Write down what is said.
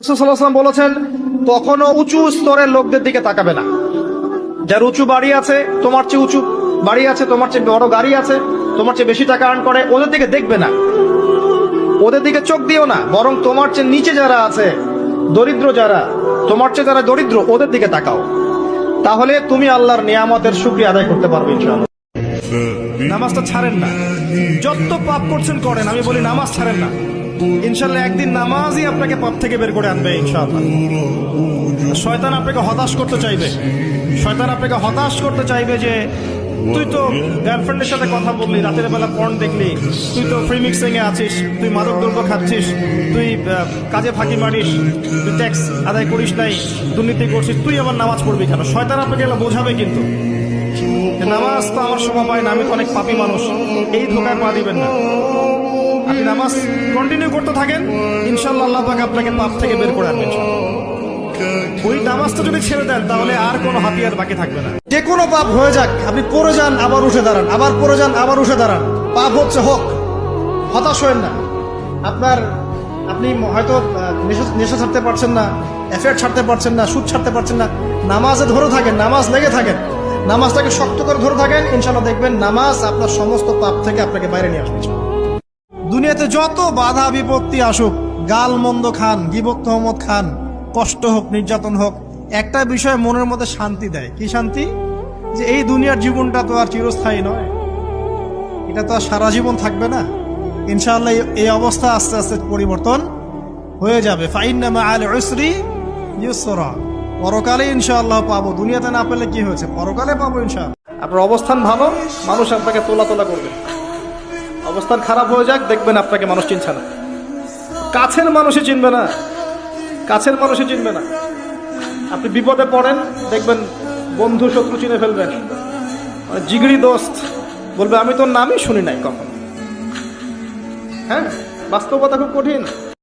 রাসূলুল্লাহ বলেছেন কখনো উঁচু স্তরের লোকদের দিকে তাকাবে না। যার উঁচু বাড়ি আছে তোমার চেয়ে উঁচু বাড়ি আছে তোমার চেয়ে বড় গাড়ি আছে তোমার চেয়ে বেশি টাকা আর্ন করে ওদের দিকে দেখবে না। ওদের দিকে চোখ দিও না বরং তোমার চেয়ে নিচে যারা আছে দরিদ্র যারা তোমার চেয়ে যারা দরিদ্র ওদের দিকে তাকাও। তাহলে তুমি আল্লাহর নিয়ামতের শুক্রিয়া আদায় করতে পারবে ইনশাআল্লাহ। নামাজটা ছাড়েন না। যত পাপ করছেন করেন আমি বলি নামাজ ছাড়েন না। ইনশাল্লাহ একদিন নামাজই আপনাকে পাপ থেকে বের করে আনবে, ইনশাআল্লাহ। শয়তান আপনাকে হতাশ করতে চাইবে। শয়তান আপনাকে হতাশ করতে চাইবে যে, তুই তো গার্লফ্রেন্ডের সাথে কথা বললি, রাতের বেলা পর্ন দেখলি, তুই তো ফ্রি মিক্সিং এ আছিস, তুই মাদক দ্রব্য খাচ্ছিস, তুই কাজে ফাঁকি মারিস, তুই ট্যাক্স আদায় করিস নাই, দুর্নীতি করছিস, তুই আবার নামাজ পড়বি কেন? শয়তান আপনাকে এগুলো বোঝাবে কিন্তু। নামাজ তো আমার সময় পায় না, আমি তো অনেক পাপী মানুষ, এই ধোকায় পা দিবেন না। আপনি নামাজ কন্টিনিউ করতে থাকেন ইনশাল্লাহ আল্লাহ পাক আপনাকে পাপ থেকে বের করে আনবেন ওই নামাজটা যদি ছেড়ে দেন, তাহলে আর কোনো হাতিয়ার বাকি থাকবে না। যে কোনো পাপ হয়ে যাক, আপনি পড়ে যান, আবার উঠে দাঁড়ান। আবার পড়ে যান, আবার উঠে দাঁড়ান। পাপ হচ্ছে হোক। হতাশ হয়েন না। আপনার, আপনি হয়তো নেশা ছাড়তে পারছেন না অ্যাফেয়ার ছাড়তে পারছেন না, সুদ ছাড়তে পারছেন না। নামাজে ধরে থাকেন, নামাজ লেগে থাকেন। নামাজটাকে শক্ত করে ধরে থাকেন ইনশাল্লাহ দেখবেন নামাজ আপনার সমস্ত পাপ থেকে আপনাকে বাইরে নিয়ে আসবে দুনিয়াতে যত বাধা বিপত্তি আসুক, গাল মন্দ খান গিবক তহমত খান, কষ্ট হোক, নির্যাতন হোক, একটা বিষয় মনের মধ্যে শান্তি দেয়। কি শান্তি? যে এই দুনিয়ার জীবনটা তো আর চিরস্থায়ী নয়। এটা তো আর সারা জীবন থাকবে না। ইনশাআল্লাহ এই- অবস্থা আস্তে আস্তে পরিবর্তন হয়ে যাবে। ফাইন্নামা আল উসরি ইউসরা। পরকালে ইনশাআল্লাহ পাবো। দুনিয়াতে না পেলে কি হয়েছে? পরকালে পাবো ইনশাআল্লাহ। আপনার অবস্থান ভালো? মানুষ আপনাকে তোলা তোলা করবে। অবস্থান খারাপ হয়ে যাক, দেখবেন আপনাকে মানুষ চিনছে না। কাছের মানুষই চিনবে না। কাছের মানুষই চিনবে না। আপনি বিপদে পড়েন, দেখবেন বন্ধু শত্রু চিনে ফেলবেন। মানে জিগড়ি দোস্ত বলবে, আমি তোর নামই শুনি নাই কখন। হ্যাঁ? বাস্তবতা খুব কঠিন।